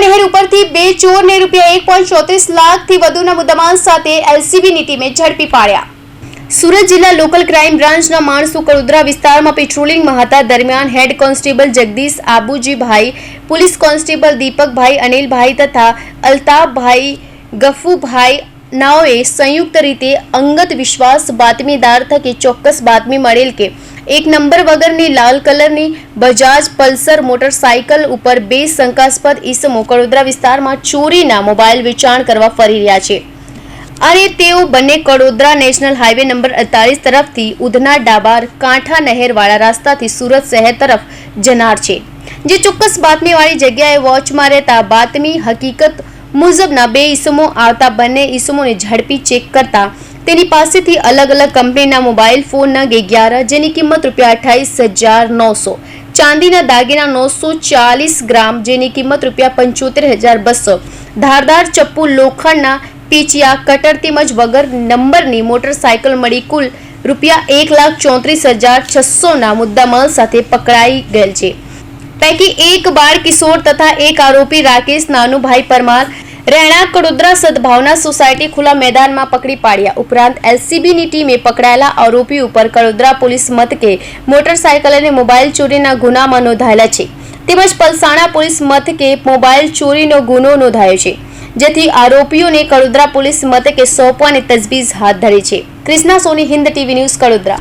નહેર ઉપરથી બે ચોરને રૂપિયા એક લાખથી વધુના મુદ્દામાલ સાથે એલસીબીની ટીમે ઝડપી પાડ્યા. સુરત જિલ્લા લોકલ ક્રાઇમ બ્રાન્ચના માણસો કડોદરા વિસ્તારમાં પેટ્રોલિંગમાં હતા દરમિયાન head constable Jagdish Abujibhai, police constable Deepakbhai, Anilbhai તથા અલ્તાફભાઈ ગફુભાઈ નાઓએ સંયુક્ત રીતે અંગત વિશ્વાસ બાતમીદાર થકી ચોક્કસ બાતમી મળેલ કે એક નંબર વગરની લાલ કલરની બજાજ પલ્સર મોટરસાયકલ ઉપર બે શંકાસ્પદ ઈસમો કડોદરા વિસ્તારમાં ચોરીના મોબાઈલ વેચાણ કરવા ફરી રહ્યા છે. અને તેઓ બંને કડોદરા નેશનલ હાઈવે નંબર અડતાલીસ તરફથી ઉધના ડાબાર કાંઠા નહેરવાળા રસ્તાથી સુરત શહેર તરફ જનાર છે. જે ચોક્કસ બાતમીવાળી જગ્યાએ વોચમાં રહેતા બાતમી હકીકત મુજબના બે ઈસમો આવતા બંને ઈસમોને ઝડપી ચેક કરતા તેની પાસેથી અલગ અલગ કંપનીના મોબાઈલ ફોન નગ અગિયાર, જેની કિંમત રૂપિયા અઠ્ઠાવીસ હજાર નવસો. ચાંદીના દાગીના નવસો ચાલીસ ગ્રામ, જેની કિંમત રૂપિયા પંચોતેર બસો. ધારદાર ચપ્પુ લોખંડના પીચિયા કટર તેમજ વગર નંબરની મોટરસાયકલ મળી કુલ રૂપિયા એક લાખ ચોત્રીસ હજાર છસોના મુદ્દામાલ સાથે પકડાઈ ગયેલ છે. પૈકી એક બાળ કિશોર તથા એક આરોપી રાકેશ નાનુભાઈ પરમાર રહેણાંક કડોદરા સદભાવના સોસાયટી ખુલ્લા મેદાનમાં પકડી પાડ્યા. ઉપરાંત એલસીબીની ટીમે પકડાયેલા આરોપી ઉપર કડોદરા પોલીસ મથકે મોટરસાયકલ અને મોબાઈલ ચોરીના ગુનામાં નોંધાયેલા છે. તેમજ પલસાણા પોલીસ મથકે મોબાઈલ ચોરીનો ગુનો નોંધાયો છે, જેથી આરોપીઓને કડોદરા પોલીસ મથકે સોંપવાની તજવીજ હાથ ધરી છે. Krishna Soni, Hind TV news Kadodara.